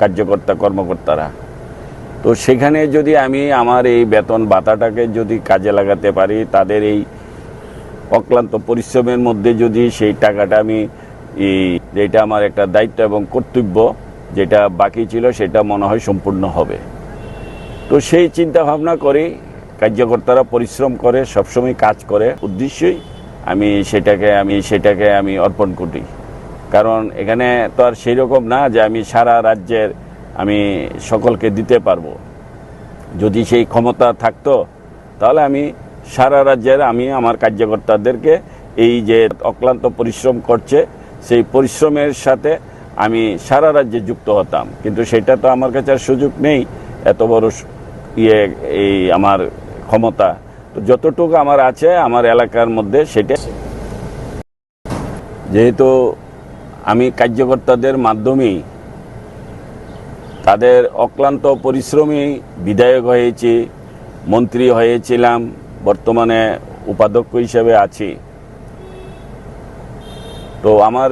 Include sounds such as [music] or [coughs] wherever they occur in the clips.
কার্যকর্তা, কর্মকর্তারা। তো সেখানে যদি আমি আমার এই বেতন ভাতাটাকে যদি কাজে লাগাতে পারি, তাদের এই অক্লান্ত পরিশ্রমের মধ্যে যদি সেই টাকাটা আমি যেটা আমার একটা দায়িত্ব এবং কর্তব্য যেটা বাকি ছিল, সেটা মনে হয় সম্পূর্ণ হবে। তো সেই চিন্তা ভাবনা করেই কার্যকর্তারা পরিশ্রম করে, সবসময় কাজ করে। উদ্দেশ্যই আমি সেটাকে আমি সেটাকে আমি অর্পণ করি। কারণ এখানে তো আর সেই রকম না যে আমি সারা রাজ্যের আমি সকলকে দিতে পারব। যদি সেই ক্ষমতা থাকতো, তাহলে আমি সারা রাজ্যের আমি আমার কার্যকর্তাদেরকে এই যে অক্লান্ত পরিশ্রম করছে, সেই পরিশ্রমের সাথে আমি সারা রাজ্যে যুক্ত হতাম। কিন্তু সেটা তো আমার কাছে আর সুযোগ নেই, এত বড় ইয়ে এই আমার ক্ষমতা। তো যতটুকু আমার আছে, আমার এলাকার মধ্যে সেটা যেহেতু আমি কার্যকর্তাদের মাধ্যমেই তাদের অক্লান্ত পরিশ্রমী বিধায়ক হয়েছি, মন্ত্রী হয়েছিলাম, বর্তমানে উপাধ্যক্ষ হিসেবে আছি। তো আমার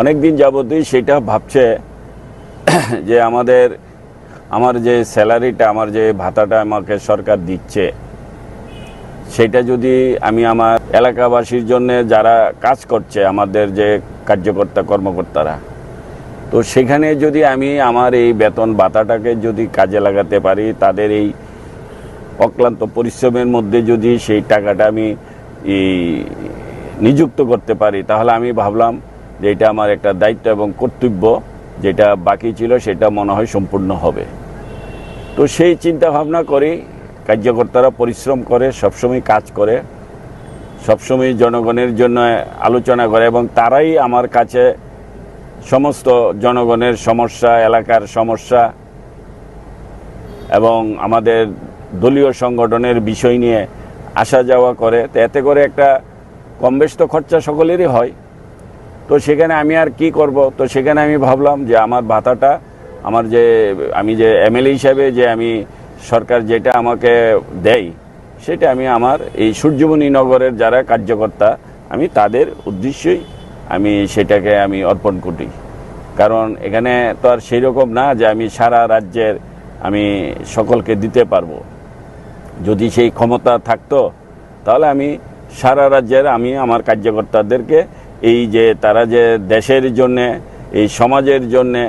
অনেক দিন যাবতই সেটা ভাবছে যে আমাদের, আমার যে স্যালারিটা, আমার যে ভাতাটা আমাকে সরকার দিচ্ছে সেটা যদি আমি আমার এলাকাবাসীর জন্য যারা কাজ করছে, আমাদের যে কার্যকর্তা কর্মকর্তারা, তো সেখানে যদি আমি আমার এই বেতন ভাতাটাকে যদি কাজে লাগাতে পারি, তাদের এই অক্লান্ত পরিশ্রমের মধ্যে যদি সেই টাকাটা আমি নিযুক্ত করতে পারি, তাহলে আমি ভাবলাম যে এটা আমার একটা দায়িত্ব এবং কর্তব্য, যেটা বাকি ছিল সেটা মনে হয় সম্পূর্ণ হবে। তো সেই চিন্তা ভাবনা করেই কার্যকর্তারা পরিশ্রম করে, সবসময় কাজ করে, সবসময় জনগণের জন্য আলোচনা করে এবং তারাই আমার কাছে সমস্ত জনগণের সমস্যা, এলাকার সমস্যা এবং আমাদের দলীয় সংগঠনের বিষয় নিয়ে আসা যাওয়া করে। তো এতে করে একটা কম বেশ তো খরচা সকলেরই হয়। তো সেখানে আমি আর কি করব? তো সেখানে আমি ভাবলাম যে আমার ভাতাটা, আমার যে, আমি যে এমএলএ হিসাবে যে আমি সরকার যেটা আমাকে দেয়, সেটা আমি আমার এই সূর্যমণি নগরের যারা কার্যকর্তা, আমি তাদের উদ্দেশ্যই আমি সেটাকে আমি অর্পণ করি। কারণ এখানে তো আর সেই রকম না যে আমি সারা রাজ্যের আমি সকলকে দিতে পারব। যদি সেই ক্ষমতা থাকতো, তাহলে আমি সারা রাজ্যের আমি আমার কার্যকর্তাদেরকে এই যে তারা যে দেশের জন্যে, এই সমাজের জন্যে,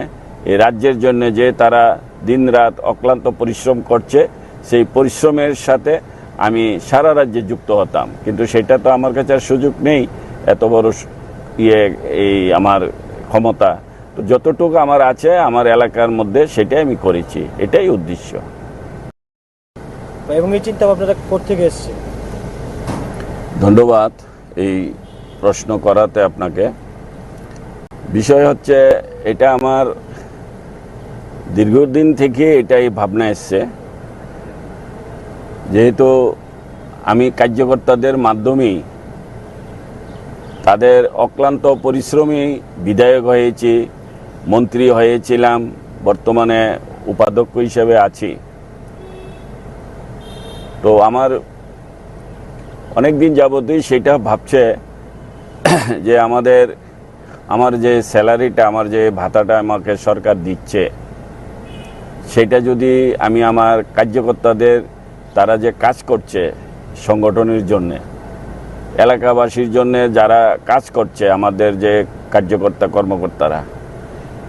এই রাজ্যের জন্যে যে তারা দিনরাত অক্লান্ত পরিশ্রম করছে সেই পরিশ্রমের সাথে আমি সারা রাজ্যে যুক্ত হতাম। কিন্তু সেটা তো আমার কাছে আর সুযোগ নেই এত বড় ইয়ে এই আমার ক্ষমতা। তো যতটুকু আমার আছে আমার এলাকার মধ্যে সেটাই আমি করেছি এটাই উদ্দেশ্য। এবং এই চিন্তা ভাবনাটা কোথেকে এসছে? ধন্যবাদ এই প্রশ্ন করাতে আপনাকে। বিষয় হচ্ছে এটা আমার দীর্ঘদিন থেকে এটাই ভাবনা এসছে। যেহেতু আমি কার্যকর্তাদের মাধ্যমেই তাদের অক্লান্ত পরিশ্রমী বিধায়ক হয়েছি, মন্ত্রী হয়েছিলাম, বর্তমানে উপাধ্যক্ষ হিসেবে আছি। তো আমার অনেক দিন যাবতই সেটা ভাবছে যে আমাদের, আমার যে স্যালারিটা, আমার যে ভাতাটা আমাকে সরকার দিচ্ছে সেটা যদি আমি আমার কার্যকর্তাদের, তারা যে কাজ করছে সংগঠনের জন্যে, এলাকাবাসীর জন্য যারা কাজ করছে আমাদের যে কার্যকর্তা কর্মকর্তারা,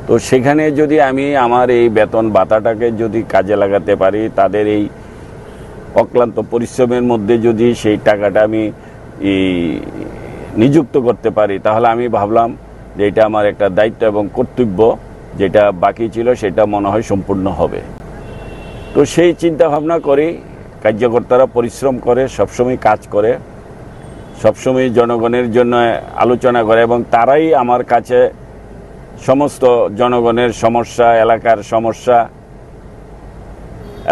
তো সেখানে যদি আমি আমার এই বেতন ভাতাটাকে যদি কাজে লাগাতে পারি, তাদের এই অক্লান্ত পরিশ্রমের মধ্যে যদি সেই টাকাটা আমি নিযুক্ত করতে পারি, তাহলে আমি ভাবলাম যে এটা আমার একটা দায়িত্ব এবং কর্তব্য। যেটা বাকি ছিল সেটা মনে হয় সম্পূর্ণ হবে। তো সেই চিন্তা ভাবনা করেই কার্যকর্তারা পরিশ্রম করে, সবসময় কাজ করে, সবসময় জনগণের জন্য আলোচনা করে এবং তারাই আমার কাছে সমস্ত জনগণের সমস্যা, এলাকার সমস্যা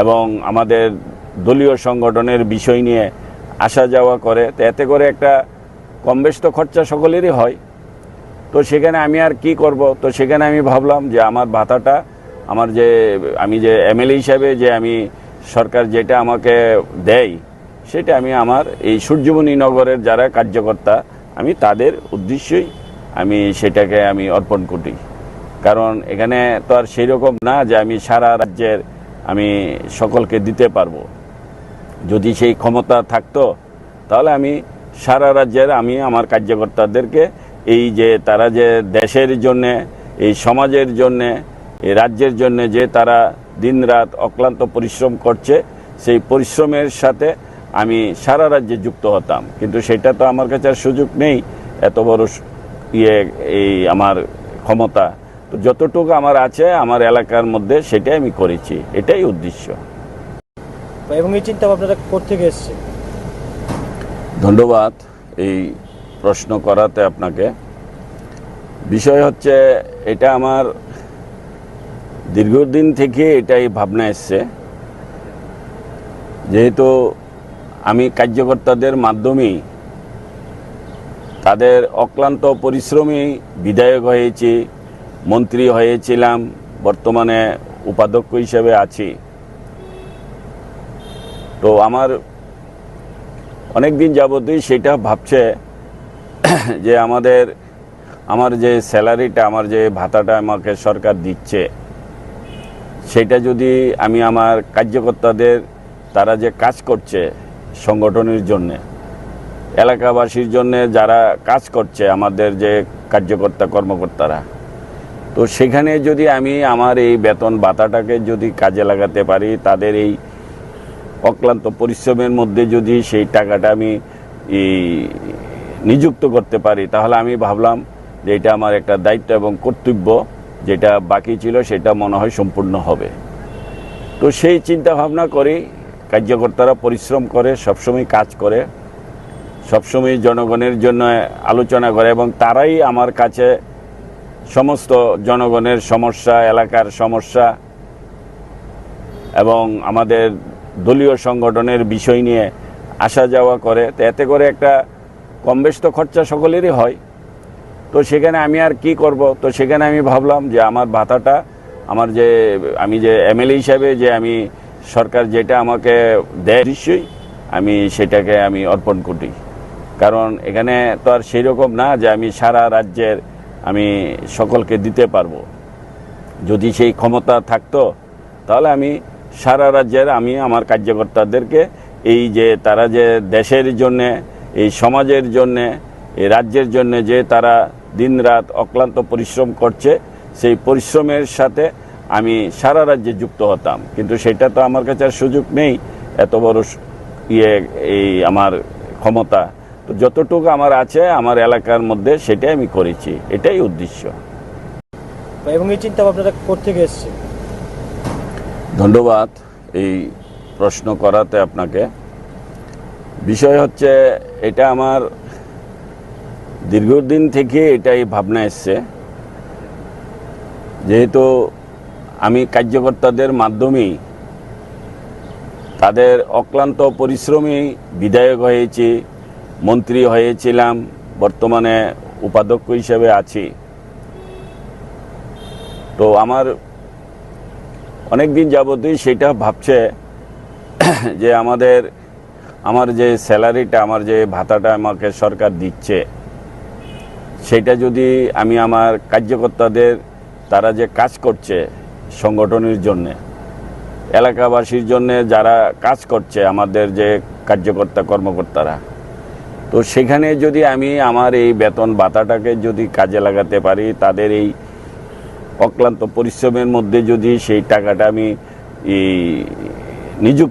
এবং আমাদের দলীয় সংগঠনের বিষয় নিয়ে আসা যাওয়া করে। তো এতে করে একটা কম বেশ তো খরচা সকলেরই হয়। তো সেখানে আমি আর কি করব? তো সেখানে আমি ভাবলাম যে আমার ভাতাটা, আমার যে, আমি যে এমএলএ হিসাবে যে আমি সরকার যেটা আমাকে দেয়, সেটা আমি আমার এই সূর্যমণি নগরের যারা কার্যকর্তা, আমি তাদের উদ্দেশ্যই আমি সেটাকে আমি অর্পণ করি। কারণ এখানে তো আর সেই রকম না যে আমি সারা রাজ্যের আমি সকলকে দিতে পারব। যদি সেই ক্ষমতা থাকতো, তাহলে আমি সারা রাজ্যের আমি আমার কার্যকর্তাদেরকে এই যে তারা যে দেশের জন্যে এই সমাজের জন্যে এই রাজ্যের জন্য যে তারা দিনরাত অক্লান্ত পরিশ্রম করছে সেই পরিশ্রমের সাথে আমি সারা রাজ্যে যুক্ত হতাম। কিন্তু সেটা তো আমার কাছে আর সুযোগ নেই এত বড় ইয়ে এই আমার ক্ষমতা। তো যতটুকু আমার আছে আমার এলাকার মধ্যে সেটাই আমি করেছি। এটাই উদ্দেশ্য। এবং এই চিন্তা ভাবনাটা কোথেকে এসছে? ধন্যবাদ। এই প্রশ্ন করাতে আপনাকে। বিষয় হচ্ছে, এটা আমার দীর্ঘদিন থেকে এটাই ভাবনা এসছে। যেহেতু আমি কার্যকর্তাদের মাধ্যমেই তাদের অক্লান্ত পরিশ্রমী বিধায়ক হয়েছি, মন্ত্রী হয়েছিলাম, বর্তমানে উপাধ্যক্ষ হিসেবে আছি। তো আমার অনেক দিন যাবতই সেটা ভাবছে [coughs] যে আমাদের, আমার যে স্যালারিটা, আমার যে ভাতাটা আমাকে সরকার দিচ্ছে, সেটা যদি আমি আমার কার্যকর্তাদের, তারা যে কাজ করছে সংগঠনের জন্যে, এলাকাবাসীর জন্য যারা কাজ করছে আমাদের যে কার্যকর্তা কর্মকর্তারা, তো সেখানে যদি আমি আমার এই বেতন ভাতাটাকে যদি কাজে লাগাতে পারি, তাদের এই অক্লান্ত পরিশ্রমের মধ্যে যদি সেই টাকাটা আমি নিযুক্ত করতে পারি, তাহলে আমি ভাবলাম যে এটা আমার একটা দায়িত্ব এবং কর্তব্য, যেটা বাকি ছিল সেটা মনে হয় সম্পূর্ণ হবে। তো সেই চিন্তা ভাবনা করেই কার্যকর্তারা পরিশ্রম করে, সবসময় কাজ করে, সবসময় জনগণের জন্য আলোচনা করে এবং তারাই আমার কাছে সমস্ত জনগণের সমস্যা, এলাকার সমস্যা এবং আমাদের দলীয় সংগঠনের বিষয় নিয়ে আসা যাওয়া করে। তো এতে করে একটা কম বেশ তো খরচা সকলেরই হয়। তো সেখানে আমি আর কি করব? তো সেখানে আমি ভাবলাম যে আমার ভাতাটা, আমার যে, আমি যে এমএলএ হিসাবে যে আমি সরকার যেটা আমাকে দেয়, নিশ্চয়ই আমি সেটাকে আমি অর্পণ করি। কারণ এখানে তো আর সেই রকম না যে আমি সারা রাজ্যের আমি সকলকে দিতে পারব। যদি সেই ক্ষমতা থাকতো, তাহলে আমি সারা রাজ্যের, আমি আমার কার্যকর্তাদেরকে এই যে, তারা যে দেশের জন্যে এই সমাজের জন্যে এই রাজ্যের জন্য যে তারা দিনরাত অক্লান্ত পরিশ্রম করছে সেই পরিশ্রমের সাথে আমি সারা রাজ্যে যুক্ত হতাম। কিন্তু সেটা তো আমার কাছে আর সুযোগ নেই এত বড় ইয়ে এই আমার ক্ষমতা। তো যতটুকু আমার আছে আমার এলাকার মধ্যে সেটাই আমি করেছি এটাই উদ্দেশ্য। এবং এই চিন্তা ভাবনাটা কোথেকে এসছে? ধন্যবাদ এই প্রশ্ন করাতে আপনাকে। বিষয় হচ্ছে, এটা আমার দীর্ঘদিন থেকে এটাই ভাবনা এসছে। যেহেতু আমি কার্যকর্তাদের মাধ্যমেই তাদের অক্লান্ত পরিশ্রমী বিধায়ক হয়েছি, মন্ত্রী হয়েছিলাম, বর্তমানে উপাধ্যক্ষ হিসেবে আছি। তো আমার অনেক দিন যাবতই সেটা ভাবছে যে আমাদের আমার যে স্যালারিটা, আমার যে ভাতাটা আমাকে সরকার দিচ্ছে, সেটা যদি আমি আমার কার্যকর্তাদের, তারা যে কাজ করছে সংগঠনের জন্যে, এলাকাবাসীর জন্য যারা কাজ করছে, আমাদের যে কার্যকর্তা কর্মকর্তারা, তো সেখানে যদি আমি আমার এই বেতন ভাতাটাকে যদি কাজে লাগাতে পারি, তাদের এই অক্লান্ত পরিশ্রমের মধ্যে যদি সেই টাকাটা আমি নিযুক্ত